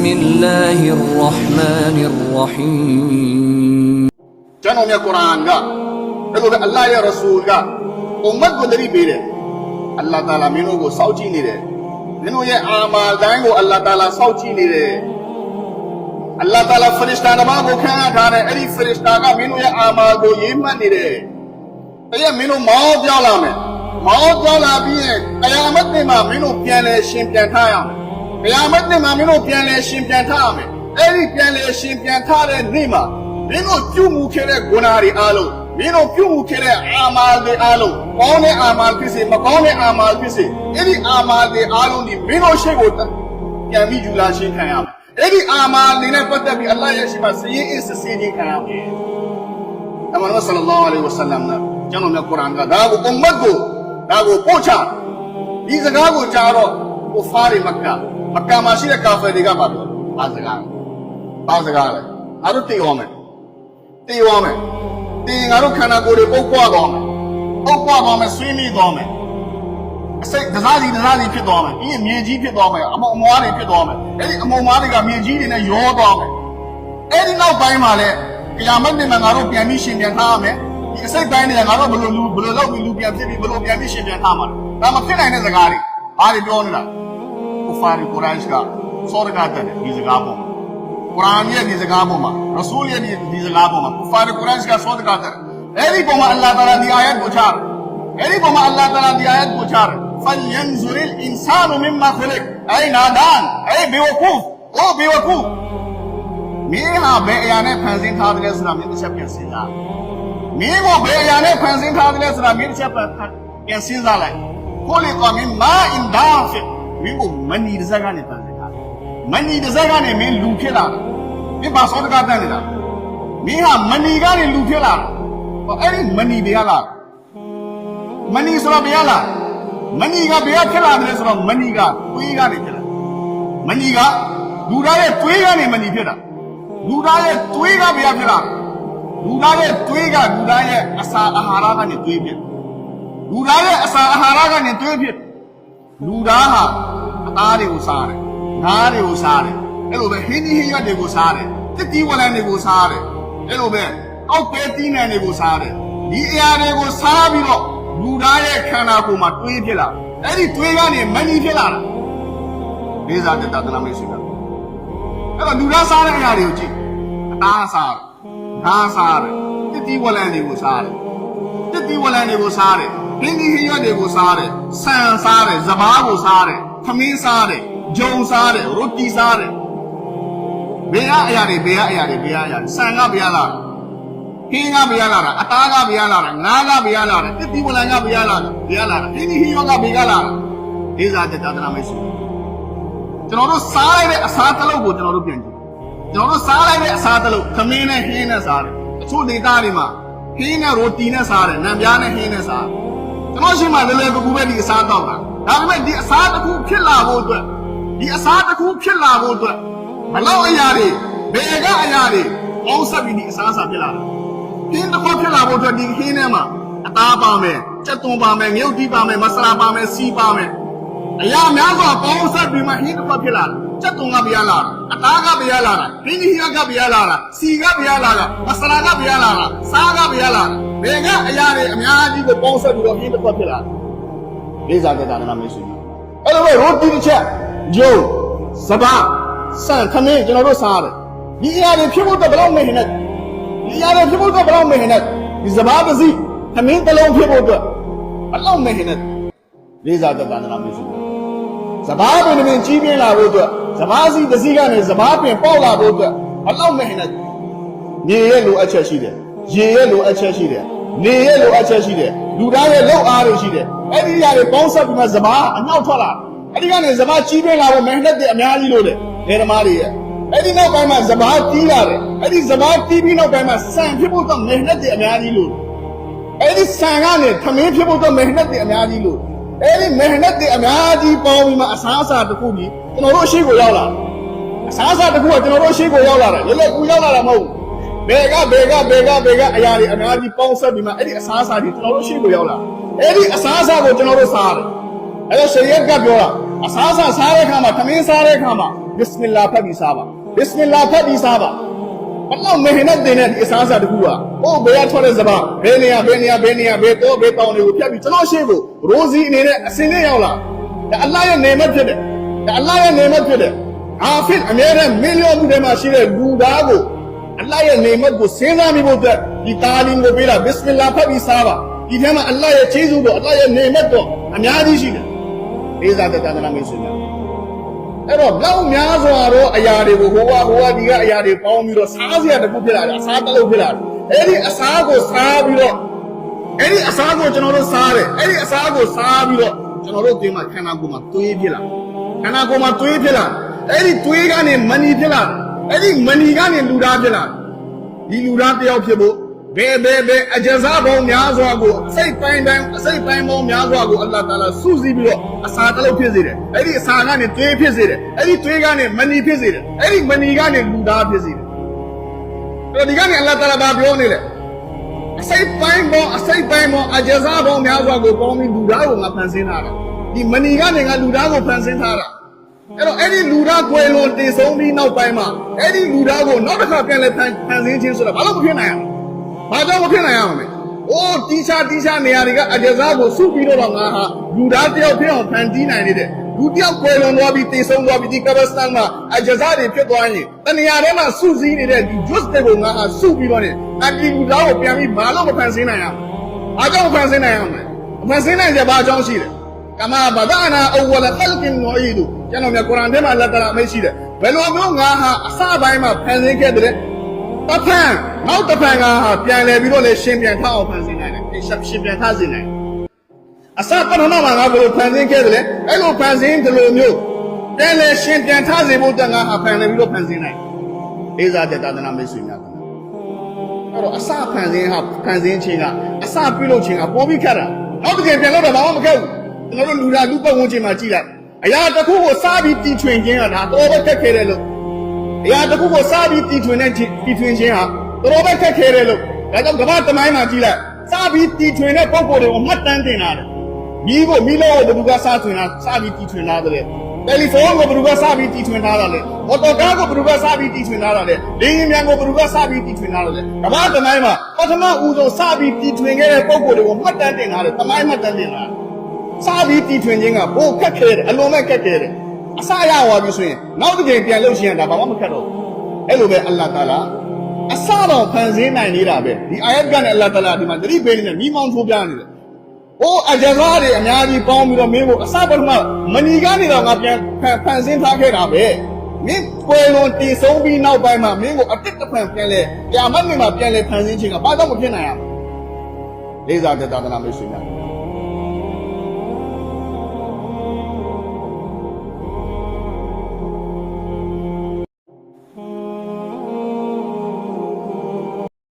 بسم الله الرحمن الرحيم ကျွန်တော်မြတ်ကုရ်အာန်ကအဲ့လိုပဲအလ္လာဟ်ရဲ့ရဆူလ်ကအွမ်မတ်ကိုတတိပေးတယ်အလ္လာဟ်တာလာမင်းတို့ကိုစောင့်ကြည့်နေတယ်မင်းတို့ရဲ့အာမာတိုင်းကိုအလ္လာဟ်တာလာစောင့်ကြည့်နေတယ်အလ္လာဟ်တာလာဖရစ်တာတစ်ပါးကိုခန့်အပ်ထားတယ်အဲ့ဒီဖရစ်တာကမင်းတို့ရဲ့အာမာကိုရေးမှတ်နေတယ်တကယ်မင်းတို့မောင်းပြောင်းလာမယ်မောင်းပြောင်းလာပြီးရင်အယာမတ်တင်မှာမင်းတို့ပြန်လဲရှင်ပြန်ထားရမယ် အယာမတ်တင်မှာမင်းတို့ပြန်လဲရှင်ပြန်ထားရမယ်အဲ့ဒီပြန်လဲရှင်ပြန်ထားတဲ့နေ့မှာမင်းတို့ပြုမှုခဲ့တဲ့ဂုဏတွေအားလုံးမင်းတို့ပြုမှုခဲ့တဲ့အာမာတွေအားလုံးကောင်းတဲ့အာမာဖြစ်စေမကောင်းတဲ့အာမာဖြစ်စေအဲ့ဒီအာမာတွေအားလုံးဒီမင်းတို့ရှိကိုပြန်ပြီးယူလာရှင်းခံရမယ်အဲ့ဒီအာမာတွေနဲ့ပတ်သက်ပြီးအလ္လာဟ်ရဲ့ရှိမှစည်ရင်အစ်စစီခြင်းခံရမယ်အမှန်တော်ဆလ္လာလဟ်အလိုင်းဝဆလမ်ကကျွန်တော်မြတ်ကုရ်အာန်ကဒါကိုအွမ်မတ်ကိုဒါကိုပို့ချဒီစကားကိုကြားတော့ကိုဖာရီမက္ကာ မက္ကာမှာရှိတဲ့ကာဖီတွေကပါပြောဘာစကားဘာစကားလဲအဲ့ဒါသိအောင်မယ်တည်သွားမယ်တည်ငါတို့ခန္ဓာကိုယ်တွေပုတ်ပွားသွားမယ်ပုတ်ပွားသွားမယ်ဆွေးမိသွားမယ်အစိတ်ဒစားစီဒစားစီဖြစ်သွားမယ်ပြီးရင်မြေကြီးဖြစ်သွားမယ်အမုံအမွားတွေဖြစ်သွားမယ်အဲ့ဒီအမုံအမွားတွေကမြေကြီးတွေနဲ့ရောသွားမယ်အဲ့ဒီနောက်ပိုင်းမှာလည်းကြယာမတ်နေမှာငါတို့ပြန်ပြီးရှင်ပြန်ထားရမယ်ဒီအစိတ်ပိုင်းတွေကငါတို့ဘယ်လိုလူဘယ်လိုလုပ်ပြီးလူပြန်ဖြစ်ပြီးဘယ်လိုပြန်ပြီးရှင်ပြန်ထားမှာလဲဒါမဖြစ်နိုင်တဲ့စကားတွေအားတွေပြောနေတာ کفار قرآش کا سور گاتا ہے نیز گابو ماں قرآن یا نیز گابو ماں رسول یا نیز گابو ماں کفار قرآش کا سور گاتا ہے ایلی بوما اللہ تعالیٰ دی آیت بچار ایلی بوما اللہ تعالیٰ دی آیت بچار فلینظر الانسان من ما اے نادان اے بیوکوف او بیوکوف میں ہاں بے یعنی پھنزین تھا دلے سرا میں تشب کے سیزا میں وہ بے یعنی پھنزین تھا دلے سرا میں تشب کے سیزا لائے خلق من ما اندافق မင်းကိုဘယ်အရာနဲ့ဖန်ဆင်းထားတယ်လဲဆိုတာမင်းတစ်ချက်ပြန်ပြန်စဉ်းစားလိုက်ကိုလေကမင်းမာအင်ဒါဖစ်မင်းကိုမနီတစ်စက်ကနေဖန်ဆင်းထားတယ်မနီတစ်စက်ကနေမင်းလူဖြစ်လာတယ်မင်းဘာစောတကားတန်းနေတာမင်းဟာမနီကနေလူဖြစ်လာတယ်ဟောအဲ့ဒီမနီဘယ်ရလာမနီဆိုတာဘယ်ရလာမနီကဘယ်ရဖြစ်လာတယ်ဆိုတော့မနီကတွေးကနေဖြစ်လာမနီကလူသားရဲ့တွေးကနေမနီဖြစ်တာလူသားရဲ့သွေးကဘယ်ရဖြစ်လာလူသားရဲ့သွေးကလူသားရဲ့အစာအာဟာရကနေသွေးဖြစ်လူသားရဲ့အစာအာဟာရကနေသွေးဖြစ် လူသားဟာအသားတွေကိုစားတယ်ငါးတွေကိုစားတယ်အဲ့လိုပဲဟင်းကြီးဟင်းရွက်တွေကိုစားတယ်တစ်တီးဝလံတွေကိုစားတယ်အဲ့လိုပဲအောက်ပဲတီးနှံတွေကိုစားတယ်ဒီအရာတွေကိုစားပြီးတော့လူသားရဲ့ခန္ဓာကိုယ်မှာသွေးဖြစ်လာအဲ့ဒီသွေးကနေမဏီဖြစ်လာတာလေးစားတဲ့တသနာမရှိဘူးအဲ့တော့လူသားစားတဲ့အရာတွေကိုကြည့်အသားစားတယ်ဓာစားတယ်တစ်တီးဝလံတွေကိုစားတယ်တစ်တီးဝလံတွေကိုစားတယ် ဟင်းဒီဟင်းရွက်တွေကိုစားတယ်ဆန်စားတယ်စပားကိုစားတယ်ခမင်းစားတယ်ဂျုံစားတယ်ရိုတီစားတယ်ဘယ်ကအရာတွေဘယ်ကအရာတွေဘယ်ကအရာတွေဆန်ကဘယ်ကလာဟင်းကဘယ်ကလာတာအသားကဘယ်ကလာတာငါးကဘယ်ကလာတာတစ်တီးဝလံကဘယ်ကလာတာဘယ်ကလာတာဟင်းဒီဟင်းရွက်ကဘယ်ကလာတာဒီစားတဲ့သာသနာမရှိဘူးကျွန်တော်တို့စားလိုက်တဲ့အစားတစ်လုံးကိုကျွန်တော်တို့ပြန်ကြည့်ကျွန်တော်တို့စားလိုက်တဲ့အစားတစ်လုံးခမင်းနဲ့ဟင်းနဲ့စားတယ်အချို့ဒေသတွေမှာဟင်းနဲ့ရိုတီနဲ့စားတယ်နံပြားနဲ့ဟင်းနဲ့စား ကျွန်တော်ရှိမှလည်းလည်းကူကူပဲဒီအစားတော့တာဒါပေမဲ့ဒီအစားတစ်ခုဖြစ်လာဖို့အတွက်ဒီအစားတစ်ခုဖြစ်လာဖို့အတွက်ဘလောက်အရာတွေဘယ်ကအရာတွေအောင်းဆက်ပြီးဒီအစားအစာဖြစ်လာတယ်ဟင်းတစ်ခုဖြစ်လာဖို့အတွက်ဒီဟင်းထဲမှာအသားပါမယ်ကြက်သွန်ပါမယ်ငရုတ်တီးပါမယ်မဆလာပါမယ်စီးပါမယ်အရာများစွာပေါင်းဆက်ပြီးမှဟင်းတစ်ခွက်ဖြစ်လာတာစက်တုံကပြရလာတာအသားကပြရလာတာဟင်းကြီးကပြရလာတာစီကပြရလာတာမဆလာကပြရလာတာစားကပြရလာတာ ဘယ်ကအရာတွေအများကြီးကိုပေါင်းဆက်ပြီးတော့ဟင်းတစ်ခွက်ဖြစ်လာတာလေးစားတဲ့တာနာမရှိဘူးအဲ့လိုပဲရိုတီတစ်ချက်ဂျုံစပါဆန်ခမင်းကျွန်တော်တို့စားရတယ်ဒီအရာတွေဖြစ်ဖို့တော့ဘယ်တော့မဟင်နဲ့ဒီအရာတွေဖြစ်ဖို့တော့ဘယ်တော့မဟင်နဲ့ဒီစပါတစ်စီးခမင်းတစ်လုံးဖြစ်ဖို့အတွက်ဘယ်တော့မဟင်နဲ့လေးစားတဲ့တာနာမရှိဘူးစဘာပင်ပင်ကြီးပြင်းလာဖို့အတွက်စဘာစီတစ်စီးကနေစဘာပင်ပေါက်လာဖို့အတွက်ဘလောက်မဲ့နဲ့နေရဲ့လိုအပ်ချက်ရှိတယ် ရေရဲ့လိုအပ်ချက်ရှိတယ်နေရဲ့လိုအပ်ချက်ရှိတယ်လူသားရဲ့လောက်အားတွေရှိတယ်အဲ့ဒီနေရာတွေပေါင်းဆက်ပြီးမှစဘာအနောက်ထွက်လာအဲ့ဒီကနေစဘာကြီးပြင်းလာဖို့မဲ့နဲ့တဲ့အများကြီးလို့လေနေသမားတွေရဲ့အဲ့ဒီနောက်ပိုင်းမှာစဘာတီးလာတယ်အဲ့ဒီစဘာတီးပြီးနောက်ပိုင်းမှာဆန်ဖြစ်ဖို့တော့မဲ့နဲ့တဲ့အများကြီးလို့အဲ့ဒီဆန်ကနေသမင်းဖြစ်ဖို့တော့မဟနတ်တွေအများကြီးလို့အဲ့ဒီမဟနတ်တွေအများကြီးပေါင်းပြီးမှအစားအစာတစ်ခုကြီးကျွန်တော်တို့အရှိကိုရောက်လာအစားအစာတစ်ခုကကျွန်တော်တို့အရှိကိုရောက်လာတယ်လေလေကူရောက်လာတာမဟုတ်ဘူး ဘယ်ကဘယ်ကဘယ်ကဘယ်ကအရာတွေအများကြီးပေါင်းဆက်ပြီးမှအဲ့ဒီအစားအစာတွေကျွန်တော်တို့အရှိကိုရောက်လာအဲ့ဒီအစားအစာကိုကျွန်တော်တို့စားတယ်အဲ့တော့ရှရီယတ်ကပြောတာအစားအစာစားတဲ့အခါမှာသမင်းစားတဲ့အခါမှာဘစ်မင်လာဖတ်ပြီးစားပါဘစ်မင်လာဖတ်ပြီးစားပါဘလောက်မဟင်နဲ့တင်တဲ့ဒီအစားအစာတခုကဟိုဘယ်ကထွက်တဲ့စပါဘယ်နေရာဘယ်နေရာဘယ်နေရာဘယ်တော့ဘယ်တောင်တွေကိုဖြတ်ပြီးကျွန်တော်ရှင်းဖို့ရိုဇီအနေနဲ့အစင်းနဲ့ရောက်လာဒါအလ္လာဟ်ရဲ့နေမတ်ဖြစ်တယ်ဒါအလ္လာဟ်ရဲ့နေမတ်ဖြစ်တယ်အာဖစ်အမြဲတမ်းမီလီယံမှုထဲမှာရှိတဲ့လူသားကို အလ္လာဟ်ရဲ့နေမတ်ကိုစဉ်းစားမိဖို့အတွက်ဒီတာလီကိုပေးတာဘစ်မင်လာဖတ်ပြီးစားပါဒီထဲမှာအလ္လာဟ်ရဲ့ခြေဆုတော့အလ္လာဟ်ရဲ့နေမတ်တော့အများကြီးရှိတယ်လေးစားတဲ့တန်တနာမိတ်ဆွေများအဲ့တော့လောက်များစွာသောအရာတွေကိုဟိုကဟိုကဒီကအရာတွေပေါင်းပြီးတော့စားစရာတစ်ခုဖြစ်လာတယ်အစားတစ်လုံးဖြစ်လာတယ်အဲ့ဒီအစားကိုစားပြီးတော့အဲ့ဒီအစားကိုကျွန်တော်တို့စားတယ်အဲ့ဒီအစားကိုစားပြီးတော့ကျွန်တော်တို့ဒီမှာခန္ဓာကိုယ်မှာသွေးဖြစ်လာခန္ဓာကိုယ်မှာသွေးဖြစ်လာအဲ့ဒီသွေးကနေမဏီဖြစ်လာ အဲ့ဒီမဏီကနေလူသားဖြစ်လာဒီလူသားတယောက်ဖြစ်ဖို့ဘယ်ဘယ်ဘယ်အကြစားပေါင်းများစွာကိုအစိတ်ပိုင်းပိုင်းအစိတ်ပိုင်းပေါင်းများစွာကိုအလ္လာဟ်တာလာစုစည်းပြီးတော့အစာတစ်လုံးဖြစ်စေတယ်အဲ့ဒီအစာကနေသွေးဖြစ်စေတယ်အဲ့ဒီသွေးကနေမဏီဖြစ်စေတယ်အဲ့ဒီမဏီကနေလူသားဖြစ်စေတယ်အဲ့တော့ဒီကနေအလ္လာဟ်တာလာဘာပြောနေလဲအစိတ်ပိုင်းပေါင်းအစိတ်ပိုင်းပေါင်းအကြစားပေါင်းများစွာကိုပေါင်းပြီးလူသားကိုငါဖန်ဆင်းထားတာဒီမဏီကနေငါလူသားကိုဖန်ဆင်းထားတာ အဲ့တော့အဲ့ဒီလူသားကွယ်လွန်တည်ဆုံးပြီးနောက်ပိုင်းမှာအဲ့ဒီလူသားကိုနောက်တစ်ခါပြန်လဲဖန်ဖန်ဆင်းခြင်းဆိုတာဘာလို့မဖြစ်နိုင်အောင်ဘာကြောင့်မဖြစ်နိုင်အောင်လဲ။အိုးတီချာတီချာနေရာတွေကအကျစားကိုစုပြီးတော့ငါဟာလူသားတယောက်ဖြစ်အောင်ဖန်တီးနိုင်နေတဲ့လူတယောက်ကွယ်လွန်သွားပြီးတည်ဆုံးသွားပြီးဒီကဘစတန်မှာအကျစားတွေဖြစ်သွားရင်တနေရာထဲမှာစုစည်းနေတဲ့ဒီ juice တွေကိုငါဟာစုပြီးတော့နေအဒီလူသားကိုပြန်ပြီးမလို့မဖန်ဆင်းနိုင်အောင်။ဘာကြောင့်မဖန်ဆင်းနိုင်အောင်လဲ။မဖန်ဆင်းနိုင်ကြဘာကြောင့်ရှိလဲ။ ကမာဘဒနာအဝလခလကင်နိုအီဒူကျွန်တော်မြတ်ကုရ်အာန်ထဲမှာလက်တရာအမိတ်ရှိတယ်။ဘယ်လိုမျိုးငါဟာအစပိုင်းမှာဖန်ဆင်းခဲ့တဲ့တစ်ဖန်နောက်တစ်ဖန်ကဟာပြန်လဲပြီးတော့လေရှင်ပြန်ထအောင်ဖန်ဆင်းနိုင်တယ်ဒီရှရှင်ပြန်ထစေနိုင်တယ်အစပထမမှာငါဘယ်လိုဖန်ဆင်းခဲ့တယ်လဲအဲ့လိုဖန်ဆင်းဒီလိုမျိုးပြန်လဲရှင်ပြန်ထစေဖို့တန်ငါဟာဖန်လဲပြီးတော့ဖန်ဆင်းနိုင်တယ်လေးစားတဲ့သာသနာမိတ်ဆွေများကအဲ့တော့အစဖန်ဆင်းဟာဖန်ဆင်းခြင်းကအစပြုလုပ်ခြင်းကပေါ်ပြီးခက်တာနောက်တစ်ကြိမ်ပြန်လုပ်တော့ဘာမှမခက်ဘူး ကျွန်တော်တို့လူလာလူပတ်ဝန်းကျင်မှာကြည့်လိုက်အရာတစ်ခုကိုစားပြီးတီထွင်ခြင်းကဒါတော့ပဲခက်ခဲတယ်လို့။တရားတစ်ခုကိုစားပြီးတီထွင်တဲ့တီထွင်ခြင်းဟာတော်ပဲခက်ခဲတယ်လို့ဒါကြောင့်ကမ္ဘာတမိုင်းမှာကြည့်လိုက်စားပြီးတီထွင်တဲ့ပုံကိုယ်တွေကိုမှတ်တမ်းတင်လာတယ်။မိဖို့မိလို့ဘယ်သူကစားထွင်တာစားပြီးတီထွင်လာတယ်။တယ်လီဖုန်းကိုဘယ်သူကစားပြီးတီထွင်ထားတာလဲ။မော်တော်ကားကိုဘယ်သူကစားပြီးတီထွင်ထားတာလဲ။လေယာဉ်မြန်ကိုဘယ်သူကစားပြီးတီထွင်ထားတာလဲ။ကမ္ဘာတမိုင်းမှာပထမဦးဆုံးစားပြီးတီထွင်ခဲ့တဲ့ပုံကိုယ်တွေကိုမှတ်တမ်းတင်လာတယ်။တမိုင်းမှတ်တမ်းတင်လာတယ်။ စားပြီးတီထွင်ခြင်းကဘိုးခက်ခဲတယ်အလွန်မဲ့ခက်ခဲတယ်။အစရသွားပြီဆိုရင်နောက်တစ်ချိန်ပြန်လို့ရှိရင်ဒါဘာမှမခက်တော့ဘူး။အဲ့လိုပဲအလ္လာဟ်တာလာအစတော့ဖန်ဆင်းနိုင်နေတာပဲဒီအာယတ်ကနဲ့အလ္လာဟ်တာလာဒီမှာသတိပေးနေတယ်မိမောင်းထိုးပြနေတယ်။အိုးအဂျဇာတွေအများကြီးပေါင်းပြီးတော့မင်းကိုအစပထမမနီကနေတော့ငါပြန်ဖန်ဖန်ဆင်းထားခဲ့တာပဲ။မင်းကွယ်လွန်တည်ဆုံးပြီးနောက်ပိုင်းမှာမင်းကိုအတစ်တစ်ဖန်ပြန်လဲပြာမတ်နေမှာပြန်လဲဖန်ဆင်းခြင်းကဘာကြောင့်မဖြစ်နိုင်ရမလဲ။လေးစားတဲ့သာသနာမိတ်ဆွေများ